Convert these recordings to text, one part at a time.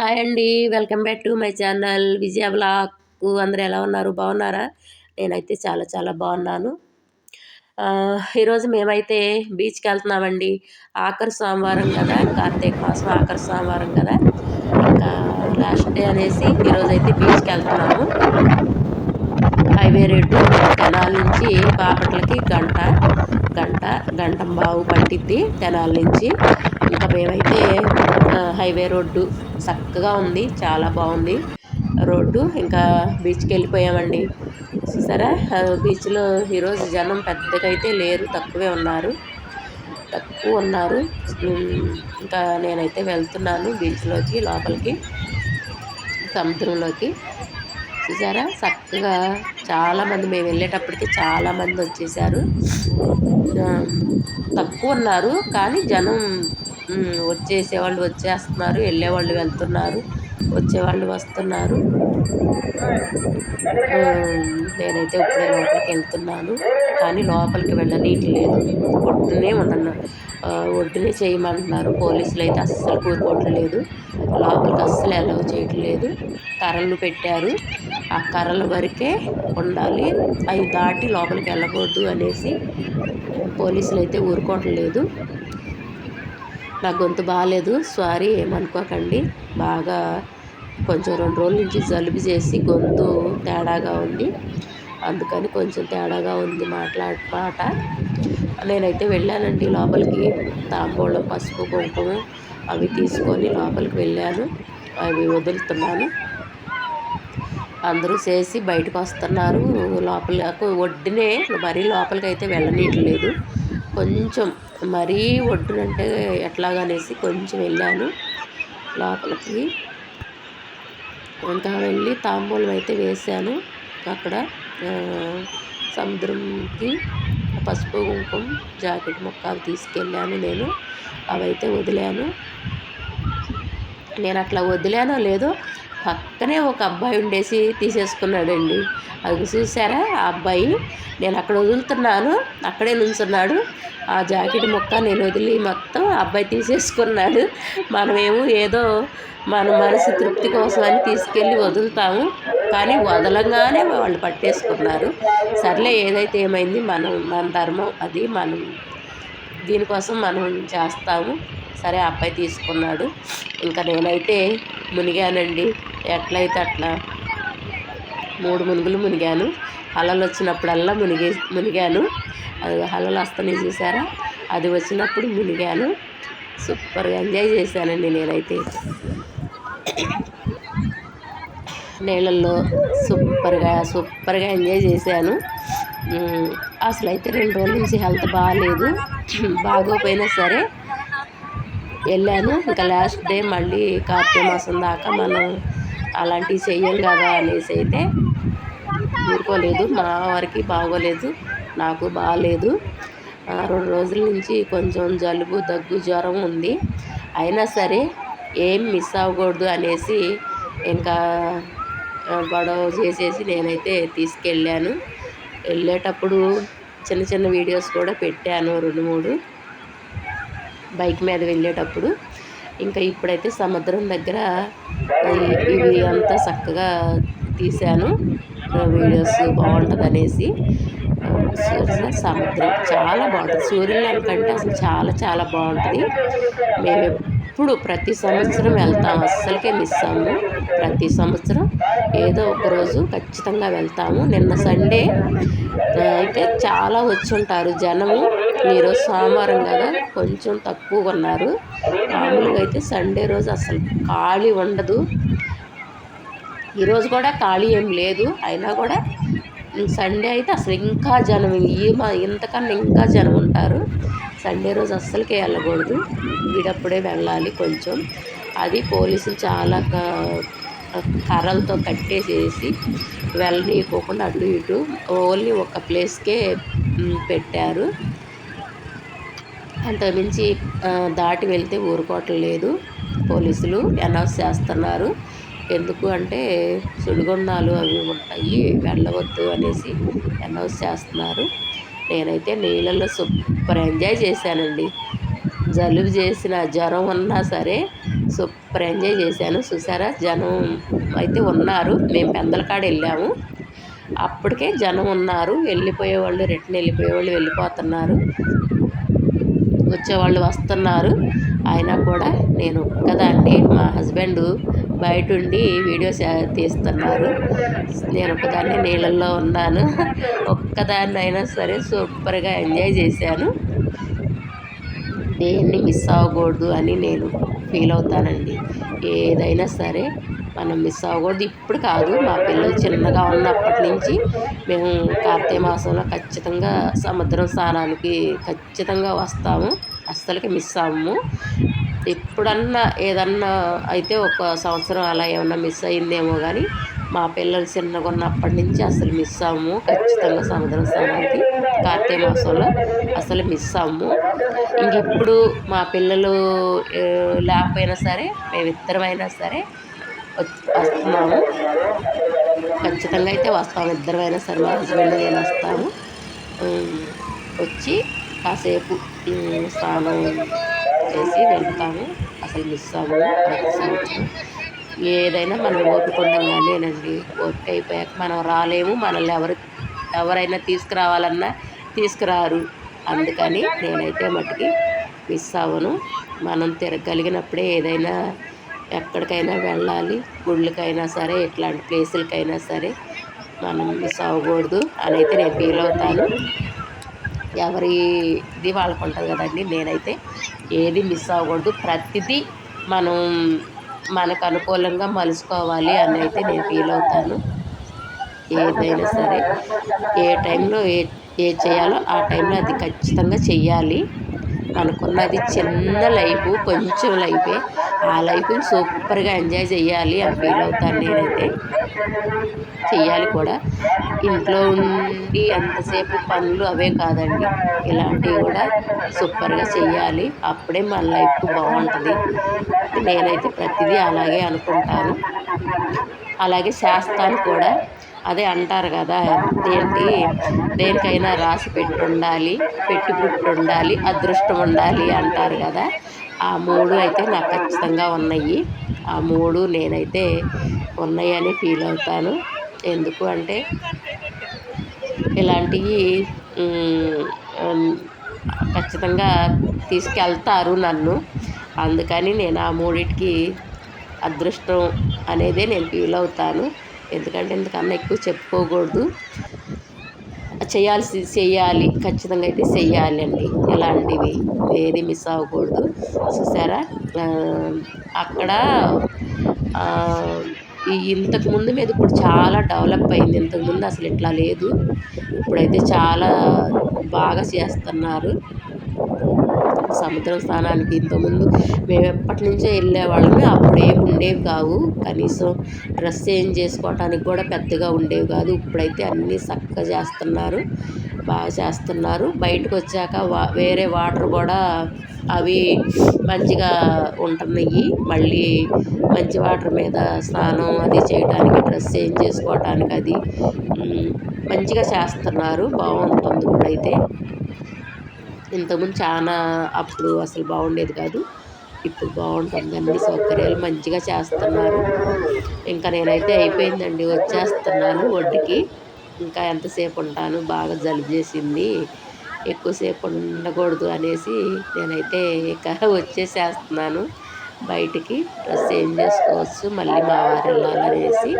Hi అండి. Welcome back to my channel Vijaya blog అందరూ ఎలా ఉన్నారు? బాగున్నారా? నేనైతే చాలా చాలా బాగున్నాను. ఈరోజు మేమైతే బీచ్కి వెళ్తున్నామండి. ఆఖరి సోమవారం కదా కార్తీక మాసం ఆఖరి సోమవారం కదా. ఇంకా లాస్ట్ డే అనేసి ఈరోజు అయితే బీచ్కి వెళ్తున్నాము. హైవే రేటు తెనాల నుంచి బాపట్లకి గంట గంట గంట బావు పట్టిద్ది తెనాల నుంచి. ఇంకా మేమైతే హైవే రోడ్డు చక్కగా ఉంది చాలా బాగుంది. రోడ్డు ఇంకా బీచ్కి వెళ్ళిపోయామండి. చూసారా? బీచ్లో ఈరోజు జనం పెద్దగా అయితే లేరు తక్కువే ఉన్నారు. తక్కువ ఉన్నారు. ఇంకా నేనైతే వెళ్తున్నాను బీచ్లోకి లోపలికి సముద్రంలోకి. చూసారా? చక్కగా చాలామంది మేము వెళ్ళేటప్పటికి చాలామంది వచ్చేసారు. తక్కువ ఉన్నారు కానీ జనం వచ్చేసేవాళ్ళు వచ్చేస్తున్నారు. వెళ్ళేవాళ్ళు వెళ్తున్నారు. వచ్చేవాళ్ళు వస్తున్నారు. నేనైతే ఇప్పుడే లోపలికి వెళ్తున్నాను. కానీ లోపలికి వెళ్ళనీటి లేదు. ఒడ్డునే ఉండను. ఒడ్డునే చేయమంటున్నారు. పోలీసులు అయితే అస్సలు కూరుకోవట్లేదు. లోపలికి అస్సలు ఎలా చేయట్లేదు. కర్రలు పెట్టారు. ఆ కర్రల వరకే ఉండాలి. అవి దాటి లోపలికి వెళ్ళకూడదు అనేసి పోలీసులు అయితే ఊరుకోవట్లేదు. నా గొంతు బాగాలేదు సారీ ఏమనుకోకండి. బాగా కొంచెం రెండు రోజుల నుంచి జలుబు చేసి గొంతు తేడాగా ఉంది. అందుకని కొంచెం తేడాగా ఉంది మాట్లాడ మాట నేనైతే వెళ్ళానండి లోపలికి. తాంబూలం పసుపు కుంకుమ అవి తీసుకొని లోపలికి వెళ్ళాను. అవి వదులుతున్నాను. అందరూ చేసి బయటకు వస్తున్నారు. లోపల ఒడ్డునే మరీ లోపలికి అయితే వెళ్ళనీయట్లేదు. కొంచెం మరీ ఒడ్డునంటే ఎట్లాగనేసి కొంచెం వెళ్ళాను లోపలికి. ఇంకా వెళ్ళి తాంబూలం అయితే వేశాను అక్కడ సముద్రంకి పసుపు కుంకుమ జాకెట్ మొక్క అవి తీసుకెళ్ళాను నేను. అవైతే వదిలాను. నేను అట్లా వదిలానో లేదో పక్కనే ఒక అబ్బాయి ఉండేసి తీసేసుకున్నాడండి. అది చూసారా ఆ అబ్బాయి నేను అక్కడ వదులుతున్నాను అక్కడే నుంచున్నాడు. ఆ జాకెట్ మొక్క నేను వదిలి మొత్తం అబ్బాయి తీసేసుకున్నాడు. మనమేమో ఏదో మన మనసు తృప్తి కోసం అని తీసుకెళ్ళి వదులుతాము. కానీ వదలంగానే వాళ్ళు పట్టేసుకున్నారు. సర్లే ఏదైతే ఏమైంది మనం మన ధర్మం అది మనం దీనికోసం మనం చేస్తాము. సరే అబ్బాయి తీసుకున్నాడు. ఇంకా నేనైతే మునిగానండి. ఎట్లయితే అట్లా మూడు మునుగులు మునిగాను. అలలు వచ్చినప్పుడల్లా మునిగి మునిగాను. అది అలలు వస్తనే చూసారా? అది వచ్చినప్పుడు మునిగాను. సూపర్గా ఎంజాయ్ చేశానండి నేనైతే. నీళ్ళల్లో సూపర్గా సూపర్గా ఎంజాయ్ చేశాను. అసలు అయితే రెండు రోజుల నుంచి హెల్త్ బాగాలేదు. బాగోపోయినా సరే వెళ్ళాను. ఇంకా లాస్ట్ డే మళ్ళీ కార్తీక మాసం దాకా మనం అలాంటివి చెయ్యం కదా అనేసి అయితే ఊరుకోలేదు. మా వారికి బాగోలేదు. నాకు బాగాలేదు రెండు రోజుల నుంచి కొంచెం జలుబు దగ్గు జ్వరం ఉంది. అయినా సరే ఏం మిస్ అవ్వకూడదు అనేసి ఇంకా గొడవ చేసేసి నేనైతే తీసుకెళ్ళాను. వెళ్ళేటప్పుడు చిన్న చిన్న వీడియోస్ కూడా పెట్టాను రెండు మూడు. బైక్ మీద వెళ్ళేటప్పుడు ఇంకా ఇప్పుడైతే సముద్రం దగ్గర ఇవి అంతా చక్కగా తీశాను. వీడియోస్ బాగుంటుంది అనేసి సముద్రం చాలా బాగుంటుంది. సూర్యుడు కంటే అసలు చాలా చాలా బాగుంటుంది. మేము ఎప్పుడు ప్రతి సంవత్సరం వెళ్తాం. అస్సలకే మిస్ అవ్వము. ప్రతి సంవత్సరం ఏదో ఒక రోజు ఖచ్చితంగా వెళ్తాము. నిన్న సండే అయితే చాలా వచ్చి ఉంటారు జనము. ఈరోజు సోమవారం కదా కొంచెం తక్కువగా ఉన్నారు. మామూలుగా అయితే సండే రోజు అసలు ఖాళీ ఉండదు. ఈరోజు కూడా ఖాళీ ఏం లేదు. అయినా కూడా సండే అయితే అసలు ఇంకా జనం ఈ మా ఇంతకన్నా ఇంకా జనం ఉంటారు. సండే రోజు అస్సలకే వెళ్ళకూడదు. వీడప్పుడే వెళ్ళాలి కొంచెం. అది పోలీసులు చాలా కర్రలతో కట్టేసేసి వెళ్ళనీయకోకుండా అటు ఇటు ఓన్లీ ఒక ప్లేస్కే పెట్టారు. అంతకుమించి దాటి వెళ్తే ఊరుకోవట్లేదు పోలీసులు అనౌన్స్ చేస్తున్నారు. ఎందుకు అంటే సుడిగుండాలు అవి ఉంటాయి వెళ్ళవద్దు అనేసి అనౌన్స్ చేస్తున్నారు. నేనైతే నీళ్ళలో సూపర్ ఎంజాయ్ చేశానండి. జలుబు చేసిన జ్వరం ఉన్నా సరే సూపర్ ఎంజాయ్ చేశాను. చూసారా? జనం అయితే ఉన్నారు. మేము పెందలకాడ వెళ్ళాము. అప్పటికే జనం ఉన్నారు. వెళ్ళిపోయేవాళ్ళు రిటర్న్ వెళ్ళిపోయేవాళ్ళు వెళ్ళిపోతున్నారు. వచ్చేవాళ్ళు వస్తున్నారు. అయినా కూడా నేను ఒక్కదాన్ని మా హస్బెండ్ బయట ఉండి వీడియోస్ తీస్తున్నారు. నేను ఒకదాన్ని నీళ్ళల్లో ఉన్నాను. ఒక్కదాన్ని అయినా సరే సూపర్గా ఎంజాయ్ చేశాను. దేన్ని మిస్ అవ్వకూడదు అని నేను ఫీల్ అవుతానండి. ఏదైనా సరే మనం మిస్ అవ్వకూడదు. ఇప్పుడు కాదు మా పిల్లలు చిన్నగా ఉన్నప్పటి నుంచి మేము కార్తీక మాసంలో ఖచ్చితంగా సముద్రం స్నానానికి ఖచ్చితంగా వస్తాము. అస్సలకి మిస్ అవ్వము. ఎప్పుడన్నా ఏదన్నా అయితే ఒక సంవత్సరం అలా ఏమన్నా మిస్ అయిందేమో కానీ మా పిల్లలు చిన్నగా ఉన్నప్పటి నుంచి అసలు మిస్ అవ్వము. ఖచ్చితంగా సముద్రం స్నానానికి కార్తీక మాసంలో అసలు మిస్ అవ్వము. ఇంకెప్పుడు మా పిల్లలు లేకపోయినా సరే మేమిద్దరమైనా సరే వస్తున్నాము. ఖచ్చితంగా అయితే వస్తాము ఇద్దరమైనా సరే మా హస్బెండ్ నేను వస్తాము. వచ్చి కాసేపు స్నానం చేసి వెళ్తాము. అసలు మిస్ అవ్వము. ఏదైనా మనం ఓపిక ఉండగానేనండి ఓపిక అయిపోయాక మనం రాలేము. మనల్ని ఎవరు ఎవరైనా తీసుకురావాలన్నా తీసుకురారు. అందుకని నేనైతే మట్టుకి మిస్ అవ్వను. మనం తిరగలిగినప్పుడే ఏదైనా ఎక్కడికైనా వెళ్ళాలి గుళ్ళకైనా సరే ఇట్లాంటి ప్లేసులకైనా సరే మనం మిస్ అవ్వకూడదు అని అయితే నేను ఫీల్ అవుతాను. ఎవరి ఇది వాళ్ళకు ఉంటుంది కదండి నేనైతే ఏది మిస్ అవ్వకూడదు. ప్రతిదీ మనం మనకు అనుకూలంగా మలుసుకోవాలి అని అయితే నేను ఫీల్ అవుతాను. ఏదైనా సరే ఏ టైంలో ఏ ఏ చేయాలో ఆ టైంలో అది ఖచ్చితంగా చెయ్యాలి అనుకున్నది చిన్న లైఫ్ కొంచెం లైఫే. ఆ లైఫ్ని సూపర్గా ఎంజాయ్ చేయాలి అని ఫీల్ అవుతాను నేనైతే. చెయ్యాలి కూడా. ఇంట్లో ఉండి ఎంతసేపు పనులు అవే కాదండి. ఇలాంటివి కూడా సూపర్గా చెయ్యాలి. అప్పుడే మన లైఫ్ బాగుంటుంది. నేనైతే ప్రతిదీ అలాగే అనుకుంటాను. అలాగే చేస్తాను కూడా. అదే అంటారు కదా ఏంటి దేనికైనా రాసి పెట్టి ఉండాలి పెట్టి పుట్టి ఉండాలి అదృష్టం ఉండాలి అంటారు కదా. ఆ మూడు అయితే నాకు ఖచ్చితంగా ఉన్నాయి. ఆ మూడు నేనైతే ఉన్నాయని ఫీల్ అవుతాను. ఎందుకు అంటే ఇలాంటివి ఖచ్చితంగా తీసుకెళ్తారు నన్ను. అందుకని నేను ఆ మూడిటికి అదృష్టం అనేదే నేను ఫీల్ అవుతాను. ఎందుకంటే ఇంతకన్నా ఎక్కువ చెప్పుకోకూడదు. చేయాల్సి చెయ్యాలి ఖచ్చితంగా అయితే చెయ్యాలి అండి ఇలాంటివి ఏది మిస్ అవ్వకూడదు. చూసారా? అక్కడ ఈ ఇంతకు ముందు మీద ఇప్పుడు చాలా డెవలప్ అయింది. ఇంతకుముందు అసలు ఇట్లా లేదు. ఇప్పుడైతే చాలా బాగా చేస్తున్నారు. సముద్రం స్నానానికి ఇంతకుముందు మేము ఎప్పటి నుంచో వెళ్ళేవాళ్ళమే అప్పుడు ఏమి ఉండేవి కావు. కనీసం డ్రెస్ చేంజ్ చేసుకోవటానికి కూడా పెద్దగా ఉండేవి కాదు. ఇప్పుడైతే అన్నీ చక్కగా చేస్తున్నారు. బాగా చేస్తున్నారు. బయటకు వచ్చాక వా వేరే వాటర్ కూడా అవి మంచిగా ఉంటున్నాయి. మళ్ళీ మంచి వాటర్ మీద స్నానం అది చేయడానికి డ్రెస్ చేంజ్ చేసుకోవటానికి అది మంచిగా చేస్తున్నారు. బాగుంటుంది ఇప్పుడైతే. ఇంతకుముందు చాలా అప్పుడు అసలు బాగుండేది కాదు. ఇప్పుడు బాగుంటుంది అన్ని సౌకర్యాలు మంచిగా చేస్తున్నారు. ఇంకా నేనైతే అయిపోయిందండి. వచ్చేస్తున్నాను ఒడ్డుకి. ఇంకా ఎంతసేపు ఉంటాను? బాగా జలుబు చేసింది. ఎక్కువసేపు ఉండకూడదు అనేసి నేనైతే ఇక వచ్చేసేస్తున్నాను. బయటికి డ్రెస్ చేంజ్ చేసుకోవచ్చు. మళ్ళీ మా వారు వెళ్ళాలనేసి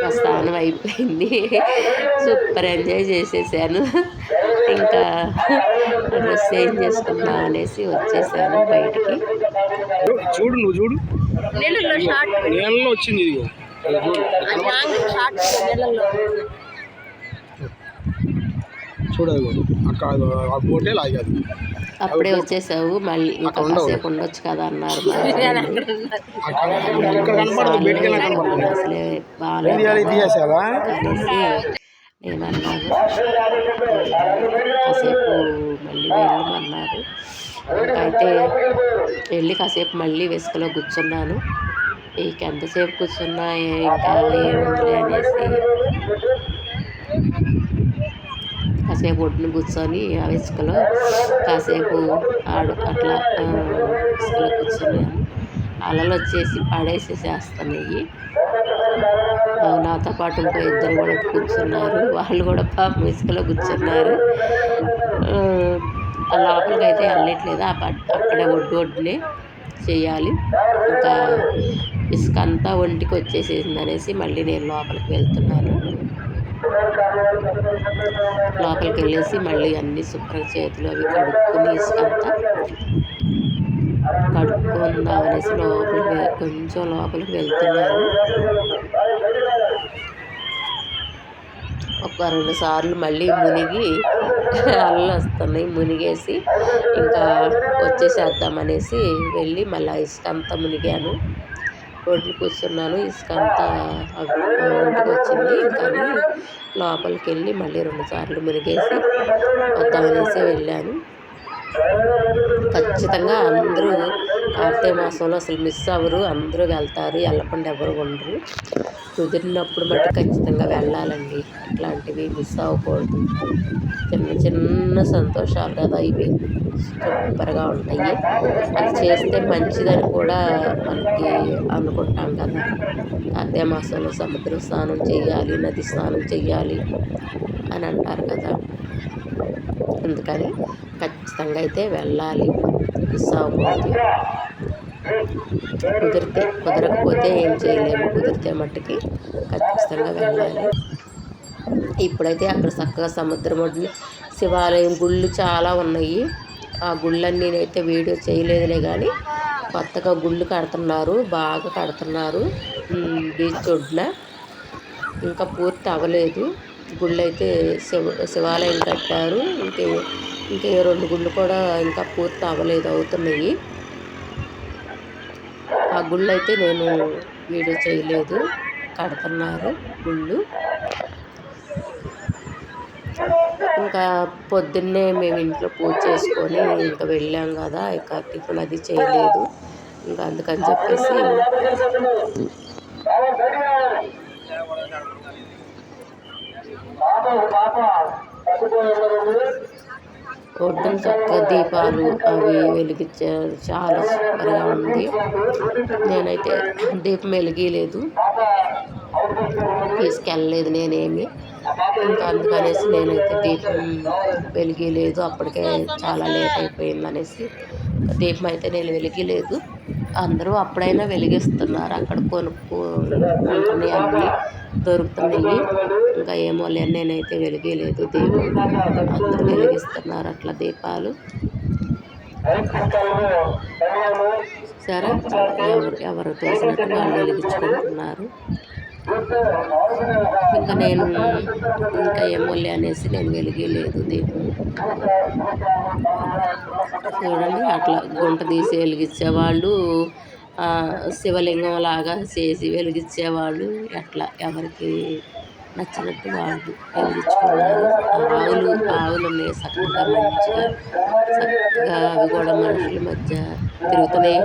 మా స్నానం అయిపోయింది. సూపర్ ఎంజాయ్ చేసేసాను. ఇంకా డ్రెస్ చేంజ్ చేసుకుందాం అనేసి వచ్చేసాను బయటికి. చూడు నువ్వు చూడు. నీళ్ళలో వచ్చింది ఇదిగో ఇది. చూడు అది లాంగ్ షార్ట్ నీళ్ళలో చూడు అదిగో అక్కడ ఆ బోటే లాగదు. అప్పుడే వచ్చేసావు మళ్ళీ ఇంకా కాసేపు ఉండొచ్చు కదా అన్నారు అసలే ఏం ఏమన్నారు కాసేపు మళ్ళీ వెళ్ళమన్నారు. ఇంకా అయితే వెళ్ళి కాసేపు మళ్ళీ వెసుకలో కూర్చున్నాను. ఇక ఎంతసేపు కూర్చున్నా ఇంకా ఏముంది అనేసి కాసేపు ఒడ్డున కూర్చొని ఆ ఇసుకలో కాసేపు ఆడు అట్లా ఇసుకలో కూర్చున్నాను. అలలు వచ్చేసి పడేసేసేస్తున్నాయి. చేస్తున్నాయి నాతో పాటు ఇంకో ఇద్దరు కూడా కూర్చున్నారు. వాళ్ళు కూడా పాపం ఇసుకలో కూర్చున్నారు. ఆ, లోపలికి అయితే వెళ్ళట్లేదు. ఆ పట్ అక్కడే ఒడ్డు ఒడ్డునే చేయాలి. ఇంకా ఇసుక అంతా ఒంటికి వచ్చేసేసింది అనేసి మళ్ళీ నేను లోపలికి వెళ్తున్నాను. లోపలికి వెళ్ళేసి మళ్ళీ అన్ని శుభ్రం చేతులు అవి కడుక్కుని ఇసుక అంతా కడుక్కుందాం అనేసి లోపలికి కొంచెం లోపలికి వెళ్తున్నాను. ఒక రెండు సార్లు మళ్ళీ మునిగి అల్లు వస్తున్నాయి. మునిగేసి ఇంకా వచ్చేసేద్దాం అనేసి వెళ్ళి మళ్ళీ ఇసుక అంతా మునిగాను. రోడ్లు కూర్చున్నాను. ఇసుక అంతా ఒంటికి వచ్చింది. కానీ లోపలికి వెళ్ళి మళ్ళీ రెండు సార్లు మునిగేసి వద్దామనేసి వెళ్ళాను. ఖచ్చితంగా అందరూ కార్తీక మాసంలో అసలు మిస్ అవ్వరు. అందరూ వెళ్తారు. వెళ్ళకుండా ఎవరు ఉండరు. కుదిరినప్పుడు మట్టి ఖచ్చితంగా వెళ్ళాలండి. ఇట్లాంటివి మిస్ అవ్వకూడదు. చిన్న చిన్న సంతోషాలు కదా ఇవి. సూపర్గా ఉంటాయి. అది చేస్తే మంచిదని కూడా మనకి అనుకుంటాం కదా. కార్తీక మాసంలో సముద్ర స్నానం చేయాలి నది స్నానం చేయాలి అని అంటారు కదా. అందుకని ఖచ్చితంగా అయితే వెళ్ళాలి. మిస్ అవ్వకూడదు కుదిరితే కుదరకపోతే ఏం చేయలేము. కుదిరితే మట్టుకి ఖచ్చితంగా వెళ్ళాలి. ఇప్పుడైతే అక్కడ చక్కగా సముద్రం ఒడ్డు శివాలయం గుళ్ళు చాలా ఉన్నాయి. ఆ గుళ్ళన్నీ నేనైతే వీడియో చేయలేదులే కానీ కొత్తగా గుళ్ళు కడుతున్నారు. బాగా కడుతున్నారు. బీచ్ ఒడ్డున. ఇంకా పూర్తి అవ్వలేదు. గుళ్ళు అయితే శివ శివాలయం కట్టారు. ఇంకే ఇంకే రెండు గుళ్ళు కూడా ఇంకా పూర్తి అవ్వలేదు అవుతున్నాయి. ఆ గుళ్ళు అయితే నేను వీడియో చేయలేదు. కడుతున్నారు గుళ్ళు. ఇంకా పొద్దున్నే మేము ఇంట్లో పూజ చేసుకొని ఇంకా వెళ్ళాం కదా ఇక టిఫిన్ అది చేయలేదు. ఇంకా అందుకని చెప్పేసి ఒడ్డున చక్క దీపాలు అవి వెలిగించారు చాలా సూపర్గా ఉంది. నేనైతే దీపం వెలిగలేదు తీసుకెళ్ళలేదు నేనేమి. ఇంకా అందుకనేసి నేనైతే దీపం వెలిగలేదు అప్పటికే చాలా లేట్ అయిపోయింది అనేసి దీపం అయితే నేను వెలిగలేదు అందరూ అప్పుడైనా వెలిగిస్తున్నారు. అక్కడ కొనుక్కుంటున్నాయి అన్నీ దొరుకుతున్నాయి. ఇంకా ఏమో లేని నేనైతే వెలిగించలేదు దీపం. అందరూ వెలిగిస్తున్నారు అట్లా దీపాలు. సరే ఎవరు ఎవరు తోసినట్టు వాళ్ళు వెలిగించుకుంటున్నారు. ఇంకా నేను ఇంకా ఏమోలే అనేసి నేను వెలిగించలేదు దీపం. చూడండి అట్లా గుంట తీసి వెలిగించేవాళ్ళు ఆ, శివలింగం లాగా చేసి వెలిగించేవాళ్ళు ఎట్లా ఎవరికి నచ్చినట్టు వాళ్ళు వెలిగించుకున్నారు ఆవులు ఆవులు ఉన్నాయి చక్కగా మంచిగా చక్కగా అవి కూడా మనుషుల మధ్య తిరుగుతున్నాయి.